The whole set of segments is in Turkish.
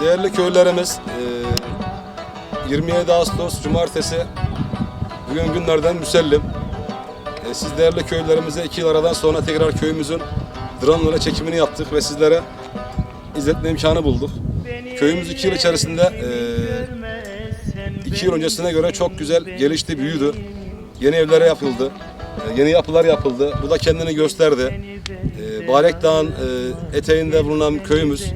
değerli köylerimiz, e, 27 Ağustos Cumartesi bugün günlerden müsellim. E, siz değerli köylerimize iki yıl aradan sonra tekrar köyümüzün drone çekimini yaptık ve sizlere izletme imkanı bulduk. Köyümüz iki yıl içerisinde e, iki yıl öncesine göre çok güzel gelişti, büyüdü. Yeni evlere yapıldı, e, yeni yapılar yapıldı. Bu da kendini gösterdi. E, Barek Dağ'ın e, eteğinde bulunan köyümüz,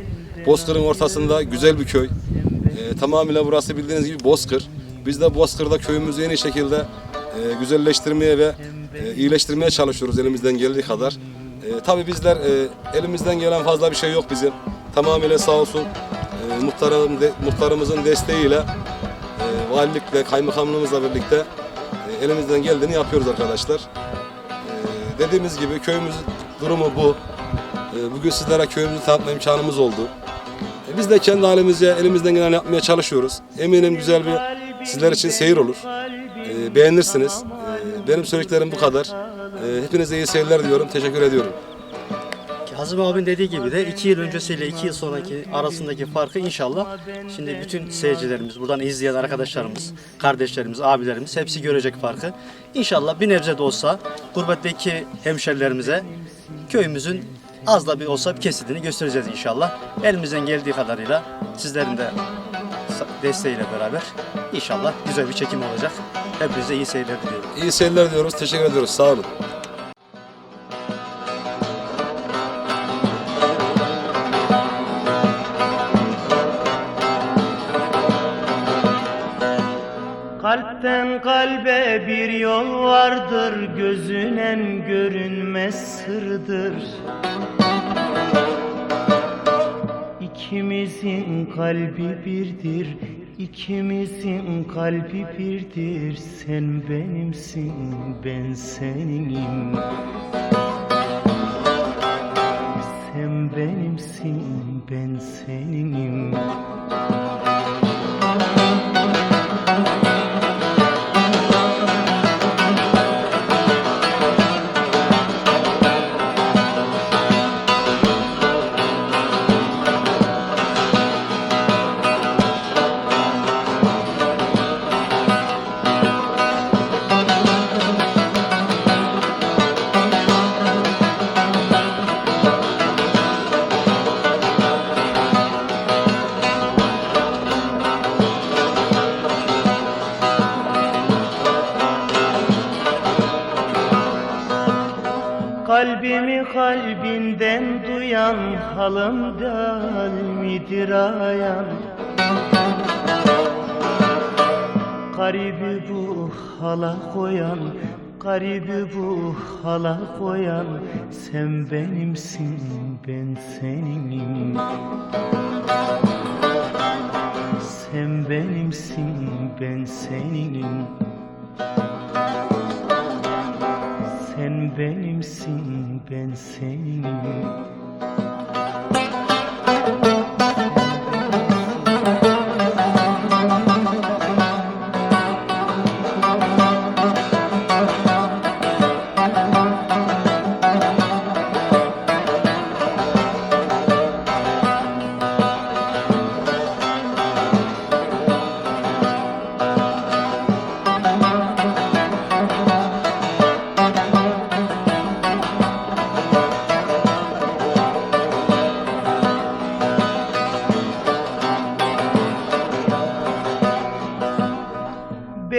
Bozkır'ın ortasında güzel bir köy. E, tamamıyla burası bildiğiniz gibi Bozkır. Biz de Bozkır'da köyümüzü en iyi şekilde e, güzelleştirmeye ve e, iyileştirmeye çalışıyoruz elimizden geldiği kadar. E, tabii bizler e, elimizden gelen fazla bir şey yok bizim. Tamamıyla sağ olsun e, muhtarım de- muhtarımızın desteğiyle e, valilikle, kaymakamlığımızla birlikte e, elimizden geldiğini yapıyoruz arkadaşlar. E, dediğimiz gibi köyümüzün durumu bu. E, bugün sizlere köyümüzü tanıtma imkanımız oldu. Biz de kendi halimize elimizden gelen yapmaya çalışıyoruz. Eminim güzel bir sizler için seyir olur. E, beğenirsiniz. E, benim söylediklerim bu kadar. E, hepinize iyi seyirler diyorum. Teşekkür ediyorum. Hazım abinin dediği gibi de iki yıl öncesiyle iki yıl sonraki arasındaki farkı inşallah şimdi bütün seyircilerimiz, buradan izleyen arkadaşlarımız, kardeşlerimiz, abilerimiz hepsi görecek farkı. İnşallah bir nebze de olsa gurbetteki hemşerilerimize köyümüzün az da bir olsa bir kesitini göstereceğiz inşallah. Elimizden geldiği kadarıyla sizlerin de desteğiyle beraber inşallah güzel bir çekim olacak. Hepinize iyi seyirler diliyorum. İyi seyirler diyoruz. Teşekkür ediyoruz. Sağ olun. Kalpten kalbe bir yol vardır Gözünen görünmez sırdır. İkimizin kalbi birdir İkimizin kalbi birdir. Sen benimsin ben seninim Kalbimi kalbinden duyan halımdan midir ayan? Garibi bu hala koyan Garibi bu hala koyan Sen benimsin ben seninim Sen benimsin ben seninim benimsin ben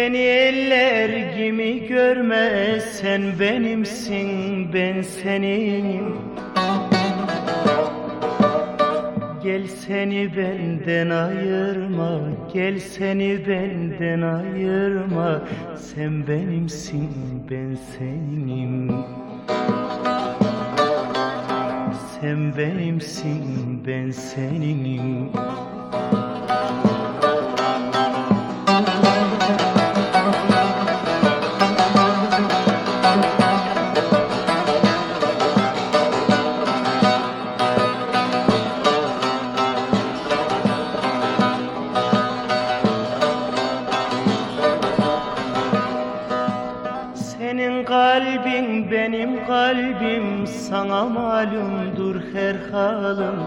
Beni eller gibi görme sen benimsin ben senin. Gel seni benden ayırma Gel seni benden ayırma. Sen benimsin ben senim. Sen benimsin ben seninim sana malumdur her halim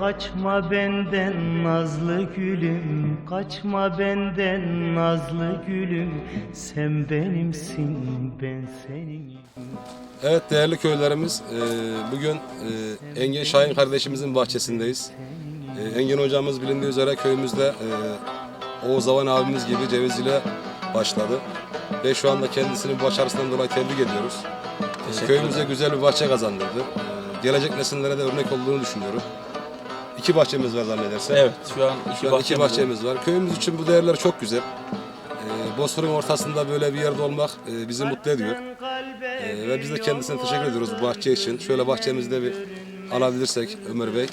kaçma benden nazlı gülüm Kaçma benden nazlı gülüm. Sen benimsin ben seninim Evet değerli köylerimiz, e, bugün e, Engin Şahin kardeşimizin bahçesindeyiz. E, Engin hocamız bilindiği üzere köyümüzde Oğuz Avan abimiz gibi ceviz ile başladı. Ve şu anda kendisini bu başarısından dolayı tebrik ediyoruz. E, köyümüze güzel bir bahçe kazandırdı. E, gelecek nesillere de örnek olduğunu düşünüyorum. İki bahçemiz var zannedersem. Evet şu an iki, Şu an bahçemiz iki var. bahçemiz var. Köyümüz için bu değerler çok güzel. E, Bosfor'un ortasında böyle bir yerde olmak e, bizi mutlu ediyor. Ee, ve biz de kendisine teşekkür ediyoruz bu bahçe için. Şöyle bahçemizde bir alabilirsek Ömer Bey.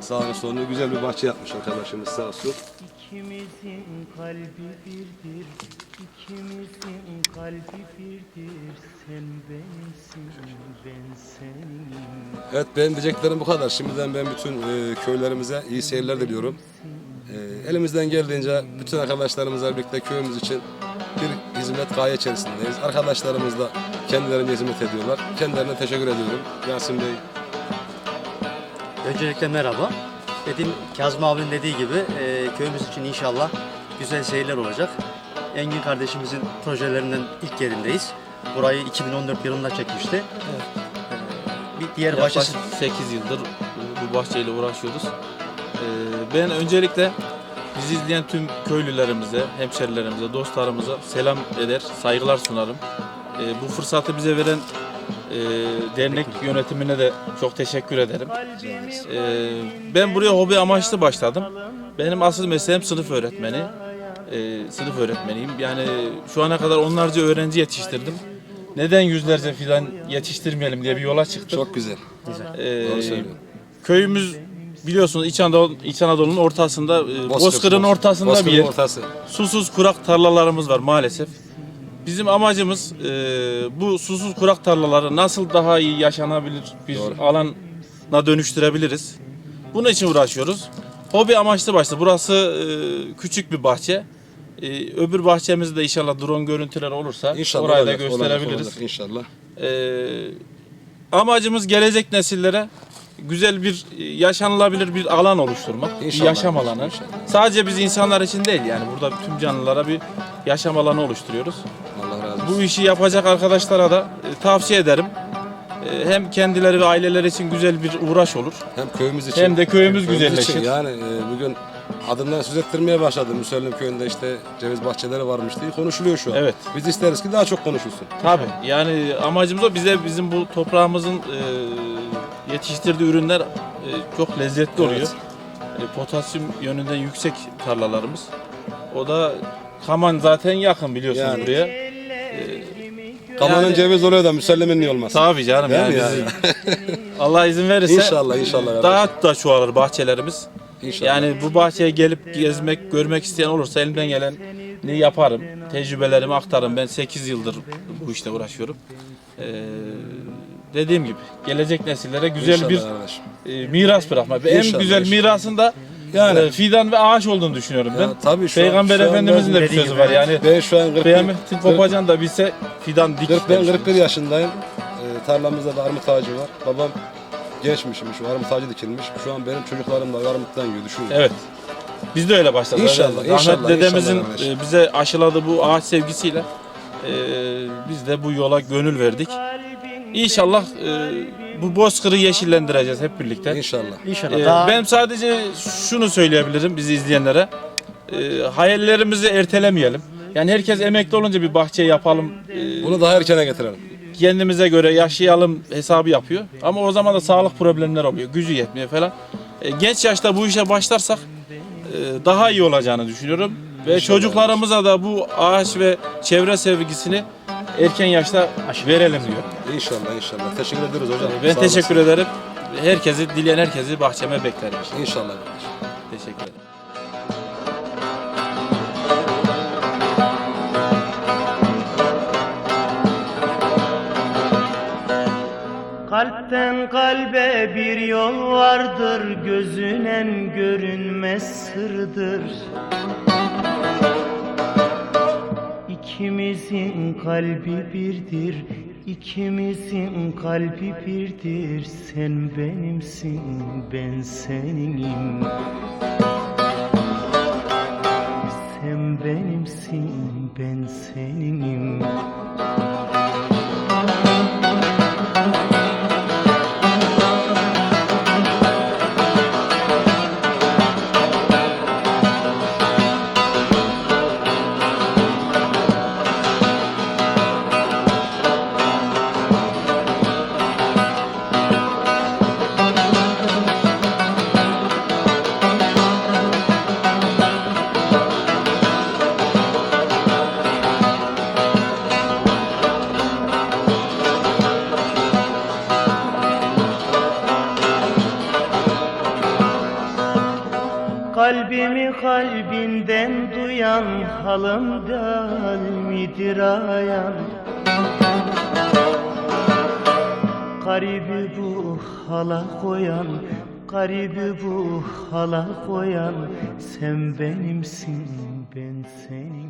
Sağını solunu güzel bir bahçe yapmış arkadaşımız sağ olsun. İkimizin kalbi birdir İkimizin kalbi birdir Sen benimsin ben seninim Evet benim diyeceklerim bu kadar. Şimdiden ben bütün e, köylerimize iyi seyirler diliyorum. E, elimizden geldiğince bütün arkadaşlarımızla birlikte köyümüz için bir hizmet gaye içerisindeyiz. Arkadaşlarımız da kendilerine hizmet ediyorlar. Kendilerine teşekkür ediyorum. Yasin Bey Öncelikle merhaba. Dediğim Kazım abinin dediği gibi e, köyümüz için inşallah güzel seyirler olacak. Engin kardeşimizin projelerinden ilk yerindeyiz. Burayı 2014 yılında çekmişti. E, bir diğer Yaklaşık bahçesi 8 yıldır bu bahçeyle uğraşıyoruz. Ee, Ben öncelikle bizi izleyen tüm köylülerimize, hemşerilerimize, dostlarımıza selam eder, saygılar sunarım. Ee, Bu fırsatı bize veren e, dernek yönetimine de çok teşekkür ederim. Ee, Ben buraya hobi amaçlı başladım. Benim asıl mesleğim sınıf öğretmeni. Ee, Sınıf öğretmeniyim. Yani şu ana kadar onlarca öğrenci yetiştirdim. Neden yüzlerce filan yetiştirmeyelim diye bir yola çıktım. çok güzel. Ee, Doğru söylüyor. köyümüz biliyorsunuz İç, Anadolu, İç Anadolu'nun ortasında, e, Bozkır'ın Bozkır- ortasında Bozkır'ın bir yer. ortası. Susuz kurak tarlalarımız var maalesef. Bizim amacımız e, bu susuz kurak tarlaları nasıl daha iyi yaşanabilir bir Doğru. alana dönüştürebiliriz. Bunun için uğraşıyoruz. Hobi amaçlı başta. Burası e, küçük bir bahçe. E, öbür bahçemizde inşallah drone görüntüler olursa İnşallah orayı da olacak, gösterebiliriz. olacak, olacak inşallah. Ee, amacımız gelecek nesillere güzel bir e, yaşanılabilir bir alan oluşturmak. bir İnşallah, yaşam alanı. inşallah. Sadece biz insanlar için değil yani burada tüm canlılara bir yaşam alanı oluşturuyoruz. Bu işi yapacak arkadaşlara da e, tavsiye ederim. E, hem kendileri ve aileleri için güzel bir uğraş olur. Hem köyümüz için Hem de köyümüz köyümüz güzelleşir. için. Yani e, bugün adından söz ettirmeye başladı. Müsellim köyünde işte ceviz bahçeleri varmış diye konuşuluyor şu an. Evet. Biz isteriz ki daha çok konuşulsun. Tabii yani amacımız o bize bizim bu toprağımızın e, yetiştirdiği ürünler e, çok lezzetli oluyor. Evet. E, potasyum yönünden yüksek tarlalarımız. O da Kaman zaten yakın biliyorsunuz Yani. buraya. Kamanın Yani- ceviz oluyor da Müsellim'in niye olmaz? Tabii canım Değil yani, mi biz- Allah izin verirse İnşallah, inşallah daha da çoğalır bahçelerimiz. İnşallah. Yani bu bahçeye gelip gezmek, görmek isteyen olursa elimden gelen ne yaparım. Tecrübelerimi aktarım. Ben 8 yıldır bu işte uğraşıyorum. Ee, dediğim gibi gelecek nesillere güzel İnşallah bir kardeşim. e, miras bırakma. Ve En İnşallah, güzel inşallah. mirasın da Yani- e, fidan ve ağaç olduğunu düşünüyorum ben. Ya tabii şu an- Peygamber şu an Efendimizin ben- de bir sözü var yani. Ben şu an 40, Kıyametin kopacan da bilse fidan dik. 40 ben demiş. 41 yaşındayım. Ee, tarlamızda da armut ağacı var. Babam gençmişmiş, şu armut ağacı dikilmiş. Şu an benim çocuklarım da armuttan yiyor, düşünün. Evet. Biz de öyle başladık. İnşallah, Rahmetli inşallah, dedemizin inşallah e, bize aşıladığı bu ağaç sevgisiyle e, biz de bu yola gönül verdik. İnşallah e, bu bozkırı yeşillendireceğiz hep birlikte. İnşallah. inşallah E, daha ben sadece şunu söyleyebilirim bizi izleyenlere. E, hayallerimizi ertelemeyelim. Yani herkes emekli olunca bir bahçe yapalım. e, Bunu daha erkene getirelim. kendimize göre yaşayalım hesabı yapıyor. Ama o zaman da sağlık problemleri oluyor. Gücü yetmiyor falan. E, genç yaşta bu işe başlarsak e, daha iyi olacağını düşünüyorum. Ve çocuklarımıza da bu ağaç ve çevre sevgisini erken yaşta verelim diyor. İnşallah, inşallah. Teşekkür ederiz hocam. Ben Sağ teşekkür olasın. ederim. Herkesi, dileyen herkesi bahçeme beklerim. İnşallah. Teşekkür ederim. Kalbe bir yol vardır Gözünen görünmez sırdır. İkimizin kalbi birdir İkimizin kalbi birdir. Sen benimsin ben seninim. Sen benimsin ben seninim halımdan midir ayan Garibi bu hala koyan Garibi bu hala koyan. Sen benimsin ben seninim